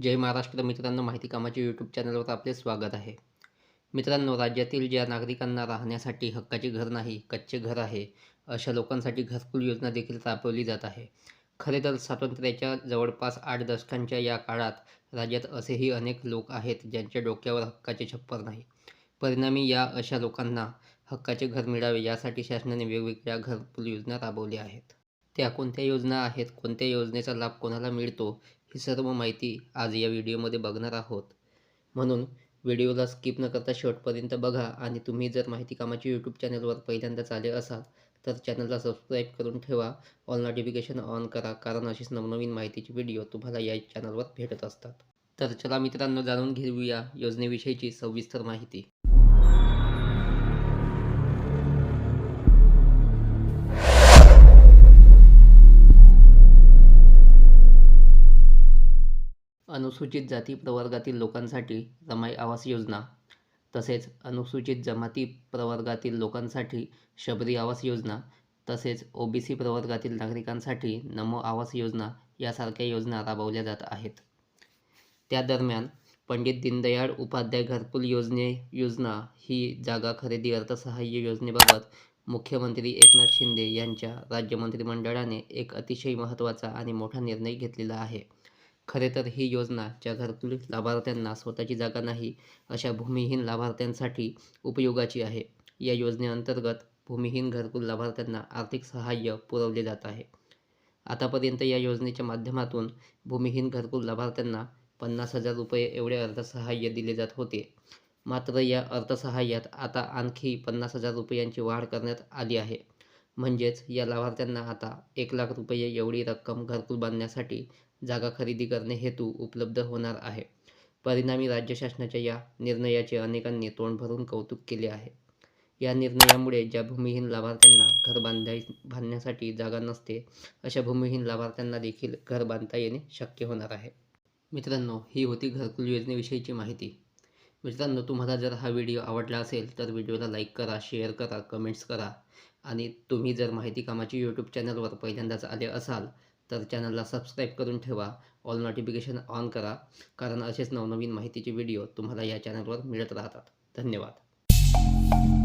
जय महाराष्ट्र मित्रांनो माहिती कामाचे यूट्यूब चॅनलवर आपले स्वागत आहे. मित्रांनो राज्यातील ज्या नागरिकांना राहण्यासाठी हक्काचे घर नाही कच्चे घर आहे अशा लोकांसाठी घरकुल योजना देखील राबवली जात आहे. खरे तर स्वातंत्र्याच्या जवळपास आठ दशकांच्या या काळात राज्यात असेही अनेक लोक आहेत ज्यांच्या डोक्यावर हक्काचे छप्पर नाही. परिणामी या अशा लोकांना हक्काचे घर मिळावे यासाठी शासनाने वेगवेगळ्या घरकुल योजना राबवल्या आहेत. त्या कोणत्या योजना आहेत कोणत्या योजनेचा लाभ कोणाला मिळतो ही सर्व माहिती आज या व्हिडिओमध्ये बघणार आहोत. म्हणून व्हिडिओला स्किप न करता शेवटपर्यंत बघा आणि तुम्ही जर माहिती कामाच्या यूट्यूब चॅनलवर पहिल्यांदाच आले असाल तर चॅनलला सबस्क्राईब करून ठेवा ऑल नोटिफिकेशन ऑन करा कारण अशीच नवनवीन माहितीची व्हिडिओ तुम्हाला या चॅनलवर भेटत असतात. तर चला मित्रांनो जाणून घेऊया योजनेविषयीची सविस्तर माहिती. अनुसूचित जाती प्रवर्गातील लोकांसाठी रमाई आवास योजना तसेच अनुसूचित जमाती प्रवर्गातील लोकांसाठी शबरी आवास योजना तसेच ओबीसी प्रवर्गातील नागरिकांसाठी नमो आवास योजना यासारख्या योजना राबवल्या जात आहेत. त्या दरम्यान पंडित दीनदयाळ उपाध्याय घरकुल योजने योजना ही जागा खरेदी अर्थसहाय्य योजनेबाबत मुख्यमंत्री एकनाथ शिंदे यांच्या राज्य मंत्रिमंडळाने एक अतिशय महत्त्वाचा आणि मोठा निर्णय घेतलेला आहे. खरे तर ही योजना ज्या घरकुल लाभार्थ्यांना स्वतःची जागा नाही अशा भूमिहीन लाभार्थ्यांसाठी उपयोगाची आहे. या योजनेअंतर्गत भूमिहीन घरकुल लाभार्थ्यांना आर्थिक सहाय्य पुरवले जात आहे. आतापर्यंत या योजनेच्या माध्यमातून भूमिहीन घरकुल लाभार्थ्यांना पन्नास हजार रुपये एवढे अर्थसहाय्य दिले जात होते. मात्र या अर्थसहाय्यात आता आणखी पन्नास हजार रुपयांची वाढ करण्यात आली आहे. म्हणजेच या लाभार्थ्यांना आता एक लाख रुपये एवढी रक्कम घरकुल बांधण्यासाठी जागा खरेदी करणे हेतू उपलब्ध होणार आहे. परिणामी राज्य शासनाच्या या निर्णयाचे अनेकांनी तोंड भरून कौतुक केले आहे. या निर्णयामुळे ज्या भूमिहीन लाभार्थ्यांना घर बांधाय बांधण्यासाठी जागा नसते अशा भूमिहीन लाभार्थ्यांना देखील घर बांधता येणे शक्य होणार आहे. मित्रांनो ही होती घरकुल योजनेविषयीची माहिती. मित्रांनो तुम्हाला जर हा व्हिडिओ आवडला असेल तर व्हिडिओला लाईक करा शेअर करा कमेंट्स करा. आणि तुम्ही जर माहिती कामाची यूट्यूब चॅनलवर पहिल्यांदाच आले असाल तर चॅनलला सबस्क्राईब करून ठेवा. ऑल नोटिफिकेशन ऑन करा कारण असेच नवनवीन माहितीचे व्हिडिओ तुम्हाला या चॅनलवर मिळत राहतात. धन्यवाद.